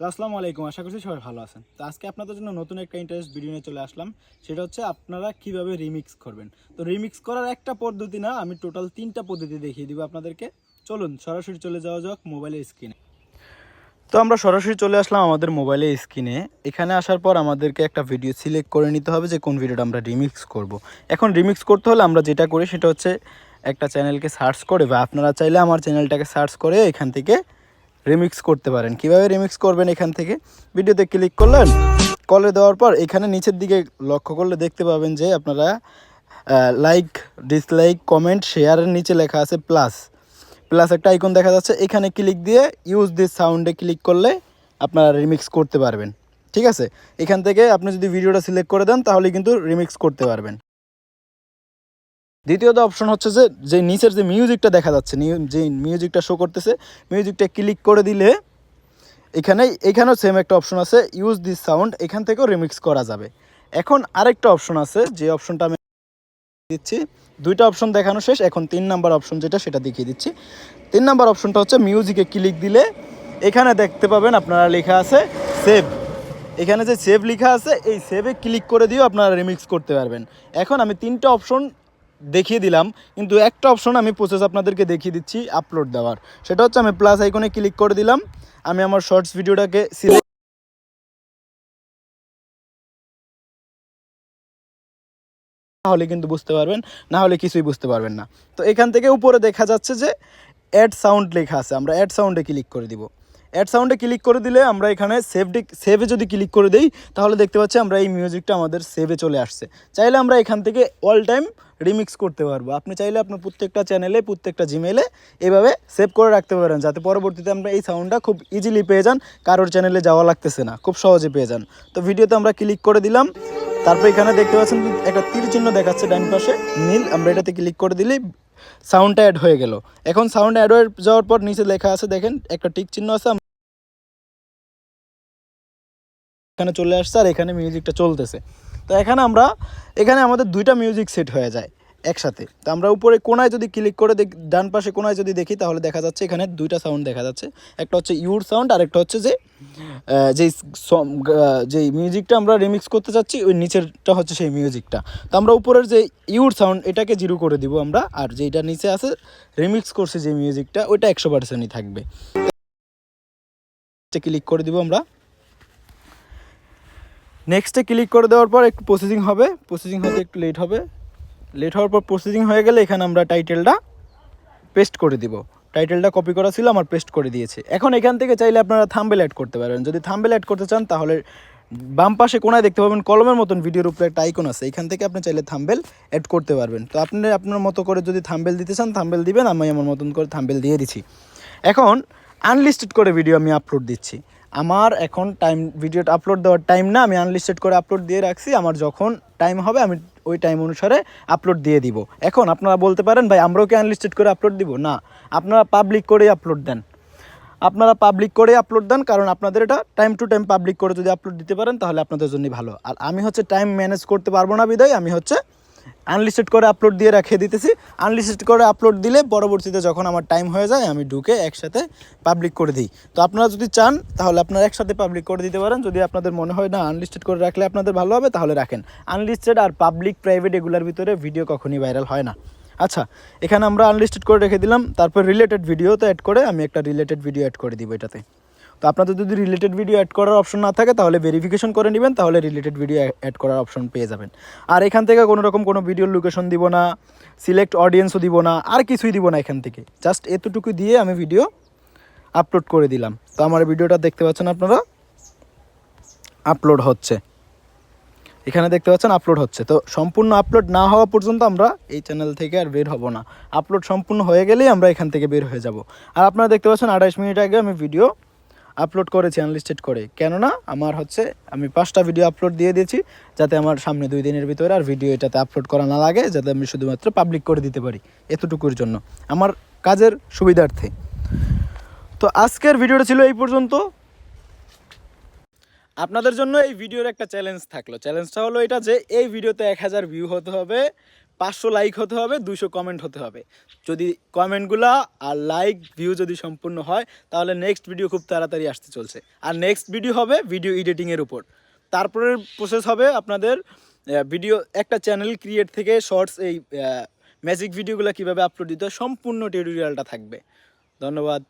তো আসসালামু আলাইকুম, আশা করছি সবাই ভালো আছেন। তো আজকে আপনাদের জন্য নতুন একটা ইন্টারেস্ট ভিডিও নিয়ে চলে আসলাম। সেটা হচ্ছে আপনারা কীভাবে রিমিক্স করবেন। তো রিমিক্স করার একটা পদ্ধতি না, আমি টোটাল তিনটা পদ্ধতি দেখিয়ে দিব আপনাদেরকে। চলুন, সরাসরি চলে যাওয়া যাক মোবাইলের স্ক্রিনে তো আমরা সরাসরি চলে আসলাম আমাদের মোবাইলের স্ক্রিনে এখানে আসার পর আমাদেরকে একটা ভিডিও সিলেক্ট করে নিতে হবে যে কোন ভিডিওটা আমরা রিমিক্স করব। এখন রিমিক্স করতে হলে আমরা যেটা করি, সেটা হচ্ছে একটা চ্যানেলকে সার্চ করে, বা আপনারা চাইলে আমার চ্যানেলটাকে সার্চ করে এখান থেকে রিমিক্স করতে পারেন। কীভাবে রিমিক্স করবেন এখান থেকে? ভিডিওতে ক্লিক করলেন কলে দেওয়ার পর এখানে নিচের দিকে লক্ষ্য করলে দেখতে পাবেন যে আপনারা লাইক ডিসলাইক কমেন্ট শেয়ারের নিচে লেখা আছে প্লাস প্লাস একটা আইকন দেখা যাচ্ছে, এখানে ক্লিক দিয়ে ইউজ দিস সাউন্ডে ক্লিক করলে আপনারা রিমিক্স করতে পারবেন। ঠিক আছে? এখান থেকে আপনি যদি ভিডিওটা সিলেক্ট করে দেন, তাহলে কিন্তু রিমিক্স করতে পারবেন। দ্বিতীয়ত অপশন হচ্ছে যে যে নিচের যে মিউজিকটা দেখা যাচ্ছে যে মিউজিকটা শো করতেছে মিউজিকটা ক্লিক করে দিলে এখানে, এখানেও সেম একটা অপশন আছে ইউজ দিস সাউন্ড এখান থেকেও রিমিক্স করা যাবে। এখন আরেকটা অপশন আছে, যে অপশনটা আমি দিচ্ছি, দুইটা অপশন দেখানো শেষ, এখন তিন নাম্বার অপশন যেটা, সেটা দেখিয়ে দিচ্ছি। তিন নাম্বার অপশনটা হচ্ছে মিউজিকে ক্লিক দিলে, এখানে দেখতে পাবেন আপনারা লেখা আছে সেভ এখানে যে সেভ লেখা আছে, এই সেভে ক্লিক করে দিয়েও আপনারা রিমিক্স করতে পারবেন। এখন আমি তিনটা অপশন দেখিয়ে দিলাম, কিন্তু একটা অপশন আমি প্রসেস আপনাদেরকে দেখিয়ে দিচ্ছি আপলোড দেওয়ার। সেটা হচ্ছে আমি প্লাস আইকনে ক্লিক করে দিলাম, আমি আমার শর্টস ভিডিওটাকে সিলেক্ট হলে কিন্তু বুঝতে পারবেন, না হলে কিছুই বুঝতে পারবেন না। তো এখান থেকে উপরে দেখা যাচ্ছে যে অ্যাড সাউন্ড লেখা আছে, আমরা অ্যাড সাউন্ডে ক্লিক করে দিব। অ্যাড সাউন্ডে ক্লিক করে দিলে আমরা এখানে সেভডি সেভে যদি ক্লিক করে দিই, তাহলে দেখতে পাচ্ছি আমরা এই মিউজিকটা আমাদের সেভে চলে আসছে। চাইলে আমরা এখান থেকে অল টাইম রিমিক্স করতে পারব। আপনি চাইলে আপনার প্রত্যেকটা চ্যানেলে প্রত্যেকটা জিমেলে এভাবে সেভ করে রাখতে পারেন, যাতে পরবর্তীতে আমরা এই সাউন্ডটা খুব ইজিলি পেয়ে যান। কারোর চ্যানেলে যাওয়া লাগতেছে না, খুব সহজে পেয়ে যান। তো ভিডিওতে আমরা ক্লিক করে দিলাম। তারপর এখানে দেখতে পাচ্ছেন একটা তীর চিহ্ন দেখাচ্ছে ডান পাশে, নীল। আমরা এটাতে ক্লিক করে দিলেই সাউন্ডটা অ্যাড হয়ে গেল। এখন সাউন্ড অ্যাড হয়ে যাওয়ার পর নিচে লেখা আছে, দেখেন, একটা টিক চিহ্ন আছে এখানে চলে আসছে আর এখানে মিউজিকটা চলতেছে। তো এখানে আমরা, এখানে আমাদের দুইটা মিউজিক সেট হয়ে যায় একসাথে। তো আমরা উপরে কোনায় যদি ক্লিক করে দেখ, ডান পাশে কোনায় যদি দেখি, তাহলে দেখা যাচ্ছে এখানে দুইটা সাউন্ড দেখা যাচ্ছে। একটা হচ্ছে ইউর সাউন্ড আর একটা হচ্ছে যে যেই যেই মিউজিকটা আমরা রিমিক্স করতে চাচ্ছি, ওই নিচেরটা হচ্ছে সেই মিউজিকটা তো আমরা উপরের যে ইউর সাউন্ড এটাকে জিরো করে দিব আমরা, আর যেটা নিচে আছে রিমিক্স করছে যে মিউজিকটা ওইটা একশো পার্সেন্টই থাকবে। ক্লিক করে দিব আমরা। নেক্সটে ক্লিক করে দেওয়ার পর একটু প্রসেসিং হবে। প্রসেসিং হতে একটু লেট হবে। লেট হওয়ার পর প্রসেসিং হয়ে গেলে এখানে আমরা টাইটেলটা পেস্ট করে দিব। টাইটেলটা কপি করা ছিল, আমার পেস্ট করে দিয়েছে। এখন এখান থেকে চাইলে আপনারা থাম্বেল অ্যাড করতে পারবেন যদি থাম্বেল অ্যাড করতে চান, তাহলে বাম পাশে কোনায় দেখতে পাবেন, কলমের মতন ভিডিওর উপরে একটা আইকন আছে। এখান থেকে আপনি চাইলে থাম্বেল অ্যাড করতে পারবেন। তো আপনি, আপনার মতো করে যদি থাম্বেল দিতে চান থাম্বেল দিবেন, আমি আমার মতন করে থাম্বেল দিয়ে দিচ্ছি এখন আনলিস্টেড করে ভিডিও আমি আপলোড দিচ্ছি। আমার এখন টাইম ভিডিওটা আপলোড দেওয়ার টাইম না, আমি আনলিস্টেড করে আপলোড দিয়ে রাখছি। আমার যখন টাইম হবে, আমি ওই টাইম অনুসারে আপলোড দিয়ে দিব। এখন আপনারা বলতে পারেন, ভাই, আমরাও কি আনলিস্টেড করে আপলোড দিব? না, আপনারা পাবলিক করে আপলোড দেন। আপনারা পাবলিক করে আপলোড দেন, কারণ আপনাদের এটা টাইম টু টাইম পাবলিক করে যদি আপলোড দিতে পারেন, তাহলে আপনাদের জন্যই ভালো। আর আমি হচ্ছে টাইম ম্যানেজ করতে পারব না, বিদায়। আমি হচ্ছে আনলিস্টেড করে আপলোড দিয়ে রেখে দিতেছি। আনলিস্টেড করে আপলোড দিলে পরবর্তীতে যখন আমার টাইম হয়ে যায়, আমি ঢুকে একসাথে পাবলিক করে দিই। তো আপনারা যদি চান, তাহলে আপনারা একসাথে পাবলিক করে দিতে পারেন। যদি আপনাদের মনে হয় না আনলিস্টেড করে রাখলে আপনাদের ভালো হবে, তাহলে রাখেন। আনলিস্টেড আর পাবলিক প্রাইভেট এগুলোর ভিতরে ভিডিও কখনই ভাইরাল হয় না। আচ্ছা এখানে আমরা আনলিস্টেড করে রেখে দিলাম। তারপর রিলেটেড ভিডিও তো অ্যাড করে আমি একটা রিলেটেড ভিডিও অ্যাড করে দিব এটাতে। তো আপনাদের যদি রিলেটেড ভিডিও অ্যাড করার অপশন না থাকে, তাহলে ভেরিফিকেশন করে নেবেন, তাহলে রিলেটেড ভিডিও অ্যাড করার অপশন পেয়ে যাবেন। আর এখান থেকে কোনো রকম কোনো ভিডিওর লোকেশন দিব না সিলেক্ট অডিয়েন্সও দিব না, আর কিছুই দিব না এখান থেকে। জাস্ট এতটুকু দিয়ে আমি ভিডিও আপলোড করে দিলাম। তো আমার ভিডিওটা দেখতে পাচ্ছেন আপনারা? আপলোড হচ্ছে। এখানে দেখতে পাচ্ছেন আপলোড হচ্ছে। তো সম্পূর্ণ আপলোড না হওয়া পর্যন্ত আমরা এই চ্যানেল থেকে আর বের হব না। আপলোড সম্পূর্ণ হয়ে গেলেই আমরা এখান থেকে বের হয়ে যাব। আর আপনারা দেখতে পাচ্ছেন আঠাশ মিনিট আগে আমি ভিডিও আপলোড করেছি আনলিস্টেড করে। কেননা আমার হচ্ছে, আমি পাঁচটা ভিডিও আপলোড দিয়ে দিয়েছি, যাতে আমার সামনে দুই দিনের ভিতরে আর ভিডিও এটাতে আপলোড করা না লাগে, যাতে আমি শুধুমাত্র পাবলিক করে দিতে পারি, এতটুকুর জন্য। আমার কাজের সুবিধার্থে। তো আজকের ভিডিওটা ছিল এই পর্যন্ত। আপনাদের জন্য এই ভিডিওর একটা চ্যালেঞ্জ থাকল। চ্যালেঞ্জটা হলো এটা যে, এই ভিডিওতে এক হাজার ভিউ হতে হবে। পাঁচশো লাইক হতে হবে দুশো কমেন্ট হতে হবে। যদি কমেন্টগুলা আর লাইক ভিউ যদি সম্পূর্ণ হয়, তাহলে নেক্সট ভিডিও খুব তাড়াতাড়ি আসতে চলছে। আর নেক্সট ভিডিও হবে ভিডিও এডিটিংয়ের উপর। তারপরের প্রসেস হবে আপনাদের ভিডিও একটা চ্যানেল ক্রিয়েট থেকে শর্টস এই ম্যাজিক ভিডিওগুলো কীভাবে আপলোড দিতে সম্পূর্ণ টিউটোরিয়ালটা থাকবে। ধন্যবাদ।